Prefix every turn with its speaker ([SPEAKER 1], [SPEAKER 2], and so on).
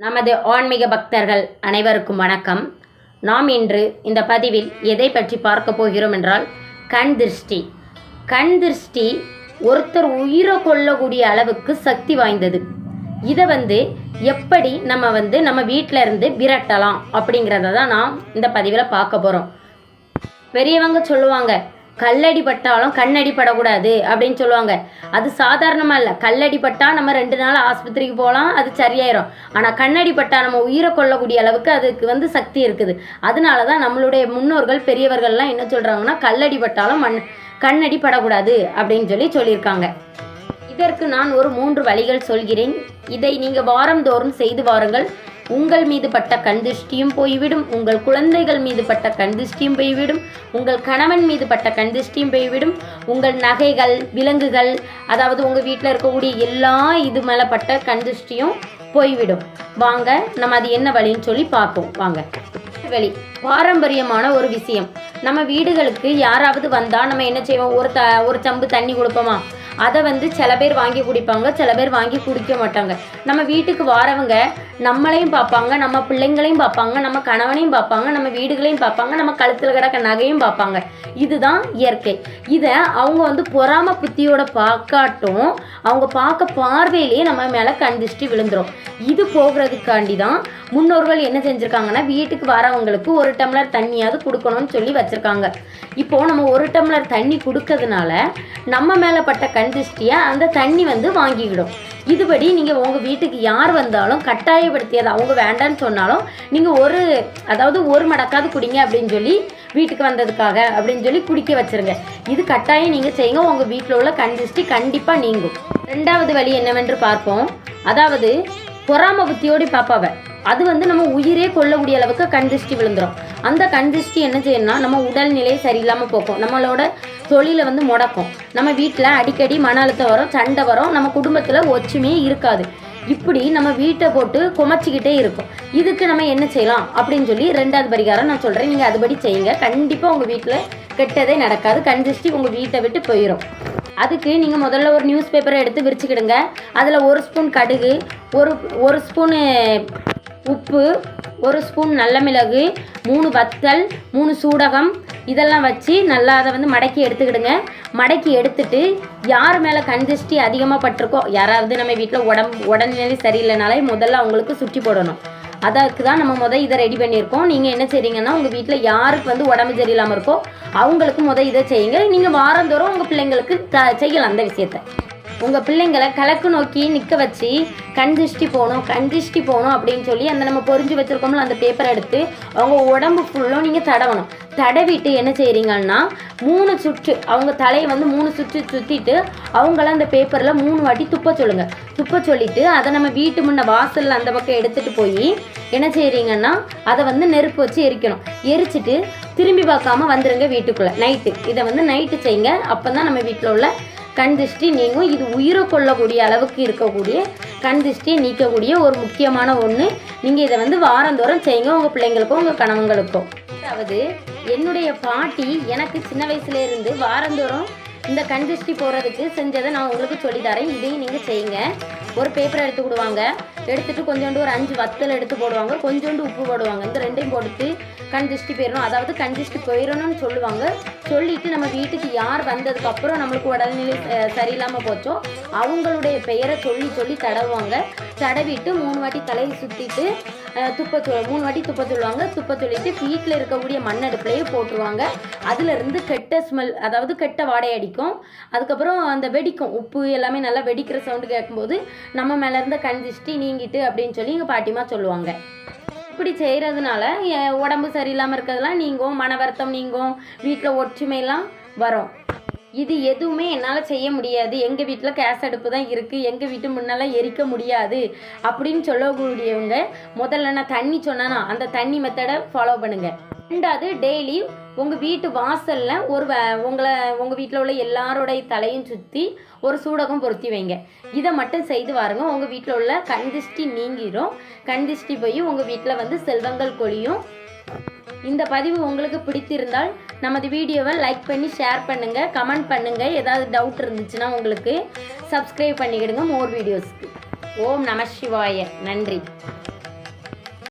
[SPEAKER 1] நமது ஆன்மீக பக்தர்கள் அனைவருக்கும் வணக்கம். நாம் இன்று இந்த பதிவில் எதை பற்றி பார்க்க போகிறோம் என்றால் கண் திருஷ்டி. கண் திருஷ்டி ஒருத்தர் உயிரை கொள்ளக்கூடிய அளவுக்கு சக்தி வாய்ந்தது. இதை வந்து எப்படி நம்ம வந்து நம்ம வீட்டில் இருந்து விரட்டலாம் அப்படிங்கிறத தான் நாம் இந்த பதிவில் பார்க்க போகிறோம் பெரியவங்க சொல்லுவாங்க கல்லடி பட்டாலும் கண்ணடி படக்கூடாது அப்படின்னு சொல்லுவாங்க. அது சாதாரணமாக இல்லை. கல்லடி பட்டா நம்ம ரெண்டு நாள் ஆஸ்பத்திரிக்கு போகலாம் அது சரியாயிரும். ஆனால் கண்ணடி பட்டா நம்ம உயிரை கொள்ளக்கூடிய அளவுக்கு அதுக்கு வந்து சக்தி இருக்குது. அதனால தான் நம்மளுடைய முன்னோர்கள் பெரியவர்கள்லாம் என்ன சொல்கிறாங்கன்னா கல்லடி பட்டாலும் மண் கண்ணடி படக்கூடாது அப்படின்னு சொல்லி சொல்லியிருக்காங்க. இதற்கு நான் ஒரு மூன்று வழிகள் சொல்கிறேன். இதை நீங்கள் வாரந்தோறும் செய்து வாருங்கள். உங்கள் மீது பட்ட கண்திஷ்டியும் போய்விடும். உங்கள் குழந்தைகள் மீது பட்ட கண்திஷ்டியும் போய்விடும். உங்கள் கணவன் மீது பட்ட கண்திஷ்டியும் போய்விடும். உங்கள் நகைகள் விலங்குகள் அதாவது உங்கள் வீட்டில் இருக்கக்கூடிய எல்லா இது மேலே பட்ட கண்திஷ்டியும் போய்விடும். வாங்க நம்ம அது என்ன வழின்னு சொல்லி பார்ப்போம். வாங்க. வழி. பாரம்பரியமான ஒரு விஷயம். நம்ம வீடுகளுக்கு யாராவது வந்தால் நம்ம என்ன செய்வோம்? ஒரு த ஒரு சம்பு தண்ணி கொடுப்போமா? அதை வந்து சில பேர் வாங்கி குடிப்பாங்க சில பேர் வாங்கி குடிக்க மாட்டாங்க. நம்ம வீட்டுக்கு வாரவங்க நம்மளையும் பார்ப்பாங்க நம்ம பிள்ளைங்களையும் பார்ப்பாங்க நம்ம கணவனையும் பார்ப்பாங்க நம்ம வீடுகளையும் பார்ப்பாங்க நம்ம கழுத்தில் கிடக்க நகையும் பார்ப்பாங்க. இதுதான் இயற்கை. இதை அவங்க வந்து பொறாம புத்தியோட பார்க்காட்டும் அவங்க பார்க்க பார்வையிலேயே நம்ம மேலே கண் திருஷ்டி விழுந்துரும். இது போகிறதுக்காண்டி தான் முன்னோர்கள் என்ன செஞ்சுருக்காங்கன்னா வீட்டுக்கு வரவங்களுக்கு ஒரு டம்ளர் தண்ணியாவது கொடுக்கணும்னு சொல்லி வச்சுருக்காங்க. இப்போது நம்ம ஒரு டம்ளர் தண்ணி கொடுக்கறதுனால நம்ம மேலே பட்ட கண் திருஷ்டியை? அந்த தண்ணி வந்து வாங்கிக்கிடும். இதுபடி நீங்கள் உங்கள் வீட்டுக்கு யார் வந்தாலும் கட்டாயப்படுத்தியது? அவங்க வேண்டான்னு சொன்னாலும் நீங்கள் ஒரு அதாவது ஒரு மடக்காவது குடிங்க அப்படின்னு சொல்லி வீட்டுக்கு வந்ததுக்காக அப்படின்னு சொல்லி குடிக்க வச்சிருங்க. இது கட்டாயம் நீங்கள் செய்யுங்க. உங்கள் வீட்டில் உள்ள கண்டிஸ்டி கண்டிப்பாக நீங்கும். ரெண்டாவது வழி என்னவென்று பார்ப்போம். அதாவது பொறாம புத்தியோடு பாப்பாவ. அது வந்து நம்ம உயிரே கொள்ளக்கூடிய அளவுக்கு கண் திருஷ்டி அந்த கண் திருஷ்டி என்ன செய்யணும்னா நம்ம உடல்நிலை சரியில்லாமல் போக்கும் நம்மளோட தொழிலை வந்து முடக்கும். நம்ம வீட்டில் அடிக்கடி மன அழுத்தம் வரும் சண்டை வரும். நம்ம குடும்பத்தில் ஒற்றுமையே இருக்காது. இப்படி நம்ம வீட்டை போட்டு குமச்சிக்கிட்டே இருக்கும். இதுக்கு நம்ம என்ன செய்யலாம் அப்படின்னு சொல்லி ரெண்டாவது பரிகாரம் நான் சொல்கிறேன் நீங்கள் அதுபடி செய்யுங்க. கண்டிப்பாக உங்கள் வீட்டில் கெட்டதே நடக்காது. கண் உங்கள் வீட்டை விட்டு போயிடும் அதுக்கு நீங்கள் முதல்ல ஒரு நியூஸ் பேப்பரை எடுத்து விரிச்சுக்கிடுங்க. அதில் ஒரு ஸ்பூன் கடுகு ஒரு ஒரு ஸ்பூனு உப்பு ஒரு ஸ்பூன் நல்ல மிளகு மூணு வத்தல் மூணு சூடகம். இதெல்லாம் வச்சு நல்லா அதை வந்து மடக்கி எடுத்துக்கிடுங்க. மடக்கி எடுத்துட்டு யார் மேலே கண் அதிகமாக பட்டிருக்கோ யாராவது நம்ம வீட்டில் உடம்பு உடல்நிலை சரியில்லைனாலே முதல்ல அவங்களுக்கு சுற்றி போடணும். அதற்கு தான் நம்ம முதல் இதை ரெடி பண்ணியிருக்கோம். நீங்கள் என்ன செய்றீங்கன்னா உங்கள் வீட்டில் யாருக்கு வந்து உடம்பு சரியில்லாமல் இருக்கோ அவங்களுக்கு முதல் இதை செய்யுங்க. நீங்கள் வாரந்தோறும் உங்கள் பிள்ளைங்களுக்கு த செய்யலாம் அந்த விஷயத்தை. உங்கள் பிள்ளைங்களை கலக்கு நோக்கி நிற்க வச்சு கண் திருஷ்டி போகணும் கண் திருஷ்டி போகணும் அப்படின்னு சொல்லி அந்த நம்ம பொறிஞ்சு வச்சுருக்கோம்ல அந்த பேப்பரை எடுத்து அவங்க உடம்பு ஃபுல்லும் நீங்கள் தடவணும். தடவிட்டு என்ன செய்கிறீங்கன்னா மூணு சுற்று அவங்க தலையை வந்து மூணு சுற்று சுற்றிட்டு அவங்கள அந்த பேப்பரில் மூணு வாட்டி துப்ப சொல்லுங்கள் துப்ப சொல்லிட்டு அதை நம்ம வீட்டு முன்ன வாசலில் அந்த பக்கம் எடுத்துகிட்டு போய் என்ன செய்கிறீங்கன்னா அதை வந்து நெருப்பு வச்சு எரிக்கணும். எரிச்சிட்டு திரும்பி பார்க்காம வந்துடுங்க வீட்டுக்குள்ளே. நைட்டு இதை வந்து நைட்டு செய்யுங்க. அப்போ தான் நம்ம வீட்டில் உள்ள கண் திருஷ்டி நீங்கும். இது உயிரை கொள்ளக்கூடிய அளவுக்கு இருக்கக்கூடிய கண் திருஷ்டியை நீக்கக்கூடிய ஒரு முக்கியமான ஒன்று நீங்கள் இதை வந்து வாரந்தோறும் செய்யுங்க. உங்கள் பிள்ளைங்களுக்கும் உங்கள் கணவங்களுக்கும். அதாவது என்னுடைய பாட்டி எனக்கு சின்ன வயசுல இருந்து வாரந்தோறும் இந்த கண் திருஷ்டி போகிறதுக்கு செஞ்சதை நான் உங்களுக்கு சொல்லித்தரேன். இதையும் நீங்கள் செய்யுங்க. ஒரு பேப்பர் எடுத்து கொடுவாங்க. எடுத்துட்டு கொஞ்சோண்டு ஒரு அஞ்சு வத்தல் எடுத்து போடுவாங்க. கொஞ்சோண்டு உப்பு போடுவாங்க. இந்த ரெண்டையும் போட்டு கண் திருஷ்டி போயிடணும் அதாவது கண் திருஷ்டி போயிடணும்னு சொல்லுவாங்க. சொல்லிட்டு நம்ம வீட்டுக்கு யார் வந்ததுக்கப்புறம் நம்மளுக்கு உடல்நிலை சரியில்லாமல் போச்சோ அவங்களுடைய பெயரை சொல்லி சொல்லி தடவுவாங்க. தடவிட்டு மூணு வாட்டி தலையை சுற்றிட்டு துப்பத்து மூணு வாட்டி துப்ப சொல்லுவாங்க. துப்ப சொல்லிட்டு வீட்டில் இருக்கக்கூடிய மண் அடுப்புலையே போட்டுருவாங்க. அதுலேருந்து கெட்ட ஸ்மெல் அதாவது கெட்ட வாடை அடிக்கும். அதுக்கப்புறம் அந்த வெடிக்கும். உப்பு எல்லாமே நல்லா வெடிக்கிற சவுண்டு கேட்கும்போது நம்ம மேலே இருந்த கண் நீங்கிட்டு அப்படின்னு சொல்லி எங்கள் பாட்டிமா சொல்லுவாங்க. இப்படி செய்கிறதுனால உடம்பு சரியில்லாமல் இருக்கிறதுலாம் நீங்கும் மன வருத்தம் நீங்கும் வீட்டில் ஒற்றுமையெல்லாம் வரும். இது எதுவுமே என்னால் செய்ய முடியாது. எங்கள் வீட்டில் கேஸ் அடுப்பு தான் இருக்குது எங்கள் வீட்டு முன்னெல்லாம் எரிக்க முடியாது. அப்படின்னு சொல்லக்கூடியவங்க முதல்ல நான் தண்ணி சொன்னேன்னா அந்த தண்ணி மெத்தடை ஃபாலோ பண்ணுங்கள் ரெண்டாவது டெய்லி உங்கள் வீட்டு வாசலில் ஒரு வ- உங்களை உங்கள் வீட்டில் உள்ள எல்லாரோடைய தலையும் சுற்றி ஒரு சூடகம் பொருத்தி வைங்க. இதை மட்டும் செய்து வாருங்க உங்கள் வீட்டில் உள்ள கண்திஷ்டி நீங்கிரும். கண்திஷ்டி போய் உங்கள் வீட்டில் வந்து செல்வங்கள் கொழியும். இந்த பதிவு உங்களுக்கு பிடித்திருந்தால் நமது வீடியோவை லைக் பண்ணி ஷேர் பண்ணுங்கள் கமெண்ட் பண்ணுங்கள் ஏதாவது டவுட் இருந்துச்சுன்னா உங்களுக்கு சப்ஸ்கிரைப் பண்ணிக்கிடுங்க. மோர் வீடியோஸ்க்கு ஓம் நம சிவாய. நன்றி.